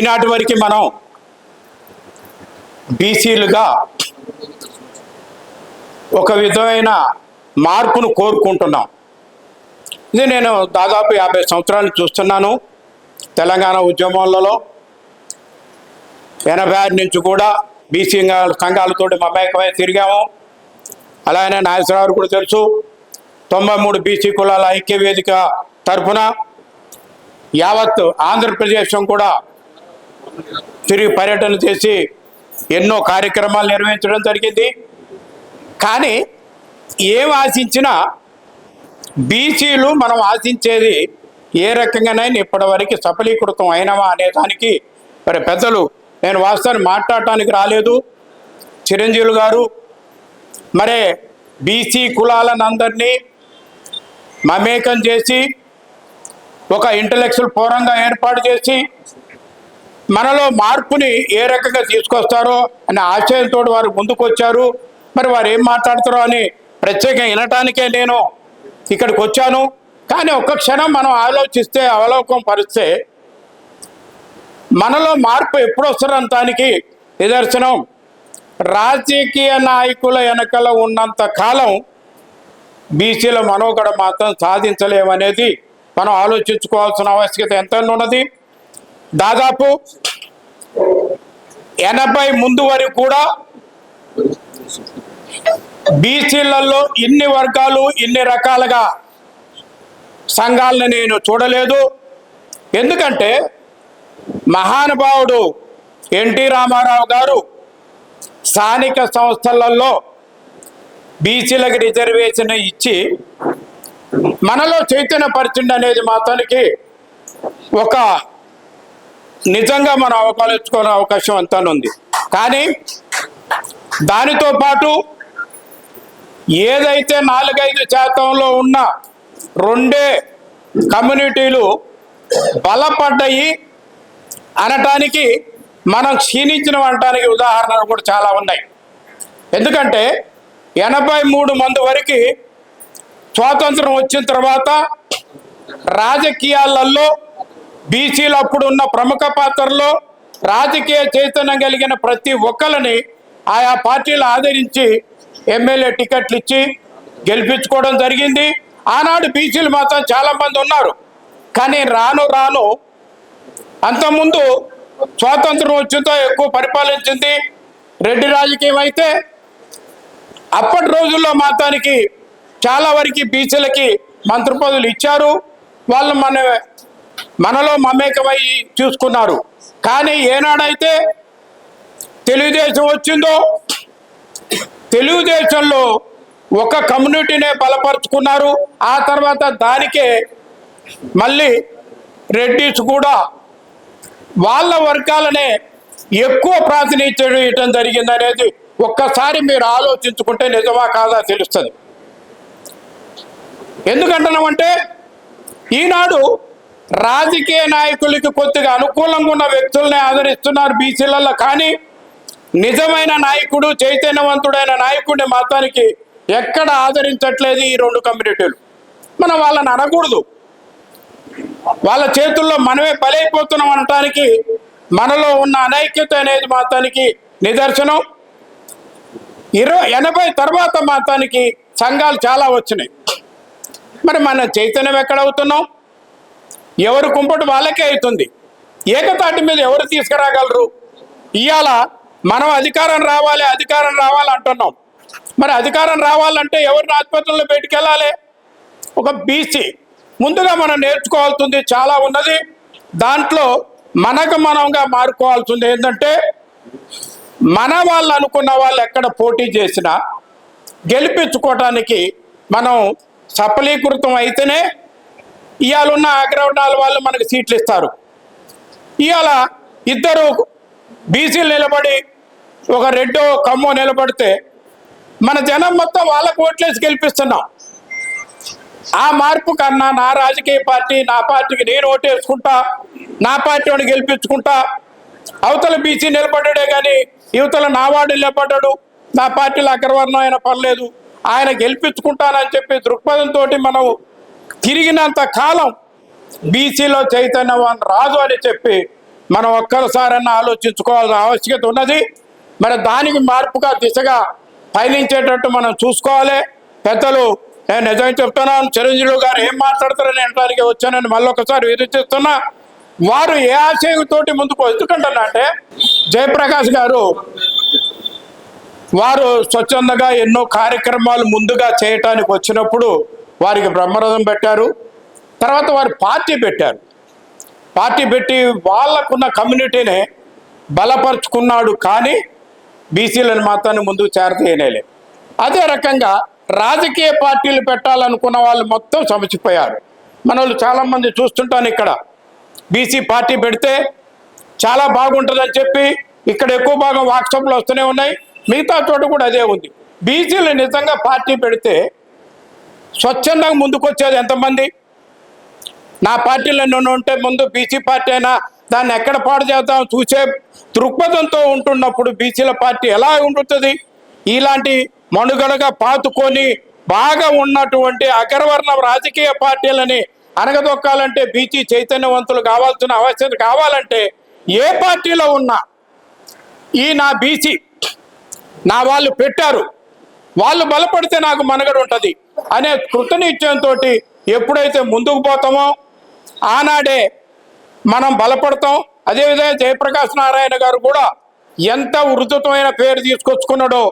ఈనాటి వరకు మనం బీసీలుగా ఒక విధమైన మార్పును కోరుకుంటున్నాం. ఇది నేను దాదాపు యాభై సంవత్సరాలు చూస్తున్నాను. తెలంగాణ ఉద్యమాలలో ఎనభై ఆరు నుంచి కూడా బీసీ సంఘాలతో మమేకమై తిరిగాము. అలానే నాగేశ్వరరావు కూడా తెలుసు తొంభై మూడు బీసీ కులాల ఐక్య వేదిక తరఫున యావత్ ఆంధ్రప్రదేశం కూడా తిరిగి పర్యటన చేసి ఎన్నో కార్యక్రమాలు నిర్వహించడం జరిగింది. కానీ ఏం ఆశించినా బీసీలు మనం ఆశించేది ఏ రకంగానైనా ఇప్పటివరకు సఫలీకృతం అయినవా అనే దానికి మరి పెద్దలు నేను వాస్తవాన్ని మాట్లాడటానికి రాలేదు. చిరంజీవులు గారు మరే బీసీ కులాలనందరినీ మమేకం చేసి ఒక ఇంటలెక్చువల్ ఫోరంగా ఏర్పాటు చేసి మనలో మార్పుని ఏ రకంగా తీసుకొస్తారో అనే ఆశయంతో వారు ముందుకు వచ్చారు మరి వారు ఏం మాట్లాడతారో అని ప్రత్యేకంగా వినటానికే నేను ఇక్కడికి వచ్చాను. కానీ ఒక్క క్షణం మనం ఆలోచిస్తే అవలోకం పరిస్తే మనలో మార్పు ఎప్పుడు దానికి నిదర్శనం. రాజకీయ నాయకుల వెనకల ఉన్నంత కాలం బీసీల మనోగడ మాత్రం సాధించలేమనేది మనం ఆలోచించుకోవాల్సిన ఆవశ్యకత ఎంత ఉన్నది. దాదాపు ఎనభై ముందు వరకు కూడా బీసీలలో ఇన్ని వర్గాలు ఇన్ని రకాలుగా సంఘాలను నేను చూడలేదు. ఎందుకంటే మహానుభావుడు ఎన్టీ రామారావు గారు స్థానిక సంస్థలలో బీసీలకు రిజర్వేషన్ ఇచ్చి మనలో చైతన్యపరిచిండి అనేది మాత్రానికి ఒక నిజంగా మనం అవకాలించుకునే అవకాశం అంతా ఉంది కానీ దానితో పాటు ఏదైతే నాలుగైదు శాతంలో ఉన్న రెండే కమ్యూనిటీలు బలపడ్డాయి అనటానికి మనం క్షీణించిన అంటానికి ఉదాహరణలు కూడా చాలా ఉన్నాయి. ఎందుకంటే ఎనభై మూడు మంది వరకు స్వాతంత్రం వచ్చిన తర్వాత రాజకీయాలలో బీసీలు అప్పుడు ఉన్న ప్రముఖ పాత్రలో రాజకీయ చైతన్యం కలిగిన ప్రతి ఒక్కరిని ఆయా పార్టీలు ఆదరించి ఎమ్మెల్యే టికెట్లు ఇచ్చి గెలిపించుకోవడం జరిగింది. ఆనాడు బీసీలు మాత్రం చాలామంది ఉన్నారు. కానీ రాను రాను అంతకుముందు స్వాతంత్రం వచ్చిందో ఎక్కువ పరిపాలించింది రెడ్డి రాజకీయం అయితే అప్పటి రోజుల్లో మాత్రానికి చాలా వరకు బీసీలకి మంత్రి పదవులు ఇచ్చారు. వాళ్ళు మన మనలో మమేకమై చూసుకున్నారు. కానీ ఏనాడైతే తెలుగుదేశం వచ్చిందో తెలుగుదేశంలో ఒక కమ్యూనిటీనే బలపరుచుకున్నారు. ఆ తర్వాత దానికే మళ్ళీ రెడ్డిస్ కూడా వాళ్ళ వర్గాలనే ఎక్కువ ప్రాతినిధ్యం ఇవ్వటం జరిగింది అనేది ఒక్కసారి మీరు ఆలోచించుకుంటే నిజమా కాదా తెలుస్తుంది. ఎందుకంటున్నామంటే ఈనాడు రాజకీయ నాయకులకి కొద్దిగా అనుకూలంగా ఉన్న వ్యక్తుల్ని ఆదరిస్తున్నారు బీసీలలో. కానీ నిజమైన నాయకుడు చైతన్యవంతుడైన నాయకుడిని మాత్రానికి ఎక్కడ ఆదరించట్లేదు ఈ రెండు కమ్యూనిటీలు. మనం వాళ్ళని అనకూడదు. వాళ్ళ చేతుల్లో మనమే బలైపోతున్నాం అనటానికి మనలో ఉన్న అనైక్యత అనేది మాత్రానికి నిదర్శనం. ఇరవై ఎనభై తర్వాత మాత్రానికి సంఘాలు చాలా వచ్చినాయి. మరి మన చైతన్యం ఎక్కడ అవుతున్నాం? ఎవరు కుంపటి వాళ్ళకే అవుతుంది. ఏకతాటి మీద ఎవరు తీసుకురాగలరు? ఇవాళ మనం అధికారం రావాలి అధికారం రావాలి అంటున్నాం. మరి అధికారం రావాలంటే ఎవరిని ఆసుపత్రుల్లో పెట్టుకెళ్ళాలి ఒక బీసీ ముందుగా మనం నేర్చుకోవాల్సింది చాలా ఉన్నది. దాంట్లో మనకు మనంగా మారుకోవాల్సింది ఏంటంటే మన వాళ్ళు అనుకున్న వాళ్ళు ఎక్కడ పోటీ చేసినా గెలిపించుకోవటానికి మనం సఫలీకృతం అయితేనే ఇవాళ ఉన్న అగ్రవర్ణాల వాళ్ళు మనకు సీట్లు ఇస్తారు. ఇవాళ ఇద్దరు బీసీలు నిలబడి ఒక రెడ్డో కమ్మో నిలబడితే మన జనం మొత్తం వాళ్ళకు ఓట్లేసి గెలిపిస్తున్నాం. ఆ మార్పు కన్నా నా రాజకీయ పార్టీ నా పార్టీకి నేను ఓటేసుకుంటా నా పార్టీ వాడిని గెలిపించుకుంటా అవతల బీసీ నిలబడ్డాడే కానీ యువతల నా వాడు నిలబడ్డాడు నా పార్టీలో అగ్రవర్ణం ఆయన పర్లేదు ఆయన గెలిపించుకుంటానని చెప్పి దృక్పథంతో మనం తిరిగినంత కాలం బీసీలో చైతన్యవాన్ రాదు అని చెప్పి మనం ఒక్కసారన్నా ఆలోచించుకోవాల్సిన ఆవశ్యకత ఉన్నది. మరి దానికి మార్పుగా దిశగా పయనించేటట్టు మనం చూసుకోవాలి. పెద్దలు నేను నిజం చెప్తున్నాను చిరంజీవి గారు ఏం మాట్లాడతారని వినడానికి వచ్చానని మళ్ళీ ఒకసారి ఎదురుచేస్తున్నా వారు ఏ ఆశయంతోటి ముందుకు ఎందుకంటున్నా జయప్రకాష్ గారు వారు స్వచ్ఛందంగా ఎన్నో కార్యక్రమాలు ముందుగా చేయటానికి వచ్చినప్పుడు వారికి బ్రహ్మరథం పెట్టారు. తర్వాత వారు పార్టీ పెట్టారు. పార్టీ పెట్టి వాళ్ళకున్న కమ్యూనిటీని బలపరుచుకున్నాడు కానీ బీసీలను మాత్రాన్ని ముందుకు చేరతీయనేలే అదే రకంగా రాజకీయ పార్టీలు పెట్టాలనుకున్న వాళ్ళు మొత్తం సమచిపోయారు. మన వాళ్ళు చాలామంది చూస్తుంటాను ఇక్కడ. బీసీ పార్టీ పెడితే చాలా బాగుంటుందని చెప్పి ఇక్కడ ఎక్కువ భాగం వాట్సాప్లో వస్తూనే ఉన్నాయి. మిగతా చోట కూడా అదే ఉంది. బీసీలు నిజంగా పార్టీ పెడితే స్వచ్ఛందంగా ముందుకొచ్చేది ఎంతమంది? నా పార్టీలో నేను ఉంటే ముందు బీసీ పార్టీ అయినా దాన్ని ఎక్కడ పాడు చేద్దాం చూసే దృక్పథంతో ఉంటున్నప్పుడు బీసీల పార్టీ ఎలా ఉంటుంది ఇలాంటి మనుగడగా పాతుకొని బాగా ఉన్నటువంటి అగ్రవర్ణ రాజకీయ పార్టీలని అనగదొక్కాలంటే బీసీ చైతన్యవంతులు కావాల్సిన అవసరం కావాలంటే ఏ పార్టీలో ఉన్నా ఈ నా బీసీ నా వాళ్ళు పెట్టారు. వాళ్ళు బలపడితే నాకు మనగడ ఉంటుంది అనే కృతనిశ్చయంతో ఎప్పుడైతే ముందుకు పోతామో ఆనాడే మనం బలపడతాం. అదేవిధంగా జయప్రకాష్ నారాయణ గారు కూడా ఎంత ఉధృతమైన పేరు తీసుకొచ్చుకున్నాడో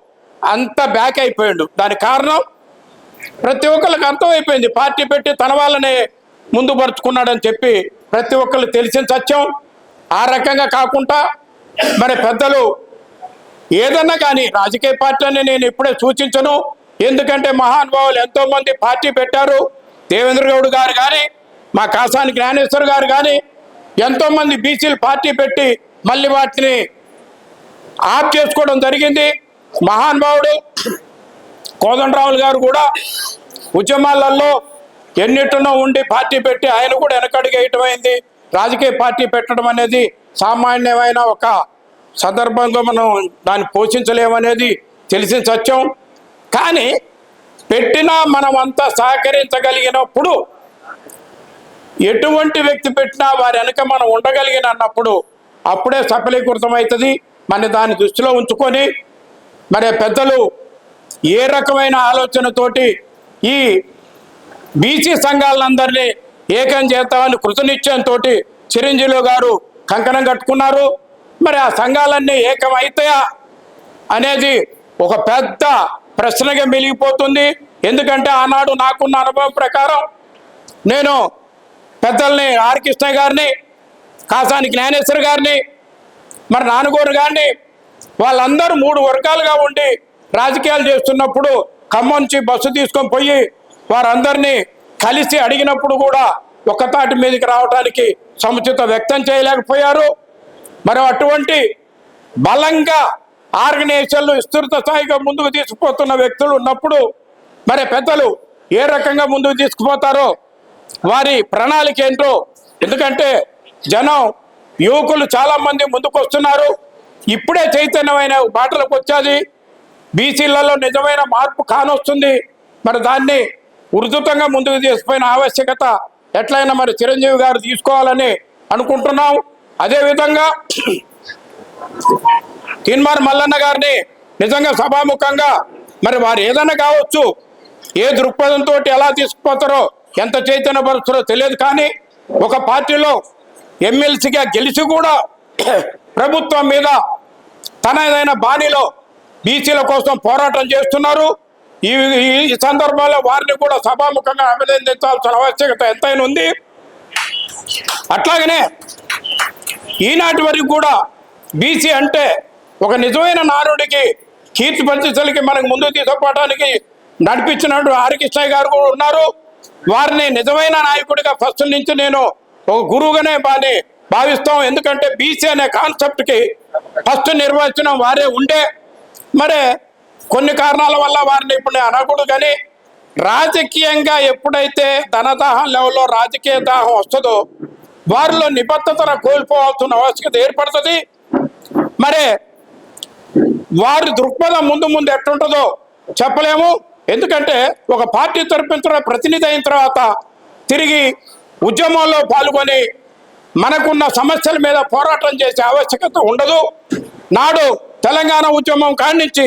అంత బ్యాక్ అయిపోయాడు. దానికి కారణం ప్రతి ఒక్కరికి అర్థమైపోయింది. పార్టీ పెట్టి తన వాళ్ళనే ముందుపరుచుకున్నాడని చెప్పి ప్రతి ఒక్కరు తెలిసిన సత్యం. ఆ రకంగా కాకుండా మరి పెద్దలు ఏదన్నా కానీ రాజకీయ పార్టీని నేను ఇప్పుడే సూచించను. ఎందుకంటే మహానుభావులు ఎంతో మంది పార్టీ పెట్టారు. దేవేంద్ర గౌడ్ గారు కానీ మా కాసాని జ్ఞానేశ్వర్ గారు కానీ ఎంతో మంది బీసీలు పార్టీ పెట్టి మళ్ళీ వాటిని ఆఫ్ చేసుకోవడం జరిగింది. మహానుభావుడు కోదండరావులు గారు కూడా ఉద్యమాలలో ఎన్నిటినో ఉండి పార్టీ పెట్టి ఆయన కూడా వెనకడుగేయటం అయింది రాజకీయ పార్టీ పెట్టడం అనేది సామాన్యమైన ఒక సందర్భంగా మనం దాన్ని పోషించలేమనేది తెలిసిన సత్యం. కానీ పెట్టినా మనం అంతా సహకరించగలిగినప్పుడు ఎటువంటి వ్యక్తి పెట్టినా వారి వెనక మనం ఉండగలిగిన అన్నప్పుడు అప్పుడే సఫలీకృతం అవుతుంది మన దాన్ని దృష్టిలో ఉంచుకొని మరి పెద్దలు ఏ రకమైన ఆలోచనతోటి ఈ బీసీ సంఘాలందరినీ ఏకం చేస్తామని కృతనిశ్చయంతో చిరంజీవి గారు కంకణం కట్టుకున్నారు. మరి ఆ సంఘాలన్నీ ఏకమైతాయా అనేది ఒక పెద్ద ప్రశ్నగా మిలిగిపోతుంది ఎందుకంటే ఆనాడు నాకున్న అనుభవం ప్రకారం నేను పెద్దల్ని ఆర్ కృష్ణ గారిని కాసాని జ్ఞానేశ్వర్ గారిని మరి నాన్నగోరు గారిని వాళ్ళందరూ మూడు వర్గాలుగా ఉండి రాజకీయాలు చేస్తున్నప్పుడు ఖమ్మం నుంచి బస్సు తీసుకొని పోయి వారందరినీ కలిసి అడిగినప్పుడు కూడా ఒక్కతాటి మీదకి రావడానికి సముచిత వ్యక్తం చేయలేకపోయారు. మరి అటువంటి బలంగా ఆర్గనైజేషన్లు విస్తృత స్థాయిగా ముందుకు తీసుకుపోతున్న వ్యక్తులు ఉన్నప్పుడు మరి పెద్దలు ఏ రకంగా ముందుకు తీసుకుపోతారో వారి ప్రణాళిక ఏంటో ఎందుకంటే జనం యువకులు చాలామంది ముందుకు వస్తున్నారు ఇప్పుడే చైతన్యమైన బాటలకు వచ్చేది. బీసీలలో నిజమైన మార్పు కానొస్తుంది. మరి దాన్ని ఉధృతంగా ముందుకు తీసుకుపోయిన ఆవశ్యకత ఎట్లయినా మరి చిరంజీవి గారు తీసుకోవాలని అనుకుంటున్నాం. అదేవిధంగా తీన్మార్ మల్లన్న గారిని నిజంగా సభాముఖంగా మరి వారు ఏదైనా కావచ్చు ఏ దృక్పథంతో ఎలా తీసుకుపోతారో ఎంత చైతన్యపరుస్తారో తెలియదు కానీ ఒక పార్టీలో ఎమ్మెల్సీగా గెలిచి కూడా ప్రభుత్వం మీద తనదైన బాణిలో బీసీల కోసం పోరాటం చేస్తున్నారు. ఈ ఈ సందర్భంలో వారిని కూడా సభాముఖంగా అభినందించాల్సిన ఆవశ్యకత ఎంతైనా ఉంది. అట్లాగనే ఈనాటి వరకు కూడా బీసీ అంటే ఒక నిజమైన నారుడికి కీర్తి పరిస్థితులకి మనకు ముందుకు తీసుకుపోవడానికి నడిపించినట్టు హరికృష్ణయ్య గారు కూడా ఉన్నారు. వారిని నిజమైన నాయకుడిగా ఫస్ట్ నుంచి నేను ఒక గురువుగానే బాని భావిస్తాం. ఎందుకంటే బీసీ అనే కాన్సెప్ట్కి ఫస్ట్ నిర్వచనం వారే ఉండే. మరి కొన్ని కారణాల వల్ల వారిని ఇప్పుడు నేను అనకూడదు కానీ రాజకీయంగా ఎప్పుడైతే ధనదాహం లెవెల్లో రాజకీయ దాహం వస్తుందో వారిలో నిబద్ధతను కోల్పోవాల్సిన ఆవశ్యకత ఏర్పడుతుంది. మరి వారి దృక్పథం ముందు ముందు ఎట్లుంటుందో చెప్పలేము. ఎందుకంటే ఒక పార్టీ తరపున ప్రతినిధి అయిన తర్వాత తిరిగి ఉద్యమంలో పాల్గొని మనకున్న సమస్యల మీద పోరాటం చేసే ఆవశ్యకత ఉండదు. నాడు తెలంగాణ ఉద్యమం కాణించి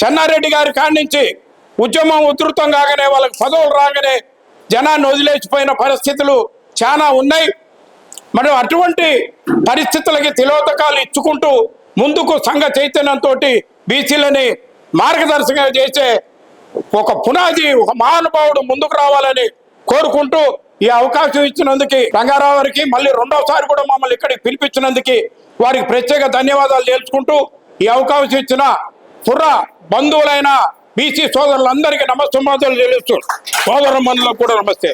చెన్నారెడ్డి గారి కాణించి ఉద్యమం ఉధృతం కాగానే వాళ్ళకి పదవులు రాగానే జనాన్ని వదిలేసిపోయిన పరిస్థితులు చాలా ఉన్నాయి. మనం అటువంటి పరిస్థితులకి తిలోతకాలు ఇచ్చుకుంటూ ముందుకు సంఘ చైతన్యంతో బీసీలని మార్గదర్శకంగా చేసే ఒక పునాది ఒక మహానుభావుడు ముందుకు రావాలని కోరుకుంటూ ఈ అవకాశం ఇచ్చినందుకు రంగారావు గారికి మళ్ళీ రెండోసారి కూడా మమ్మల్ని ఇక్కడికి పిలిపించినందుకు వారికి ప్రత్యేక ధన్యవాదాలు తెలుసుకుంటూ ఈ అవకాశం ఇచ్చిన పుర్ర బంధువులైన బీసీ సోదరులందరికీ నమస్సుమాదాలు తెలుస్తూ సోదర కూడా నమస్తే.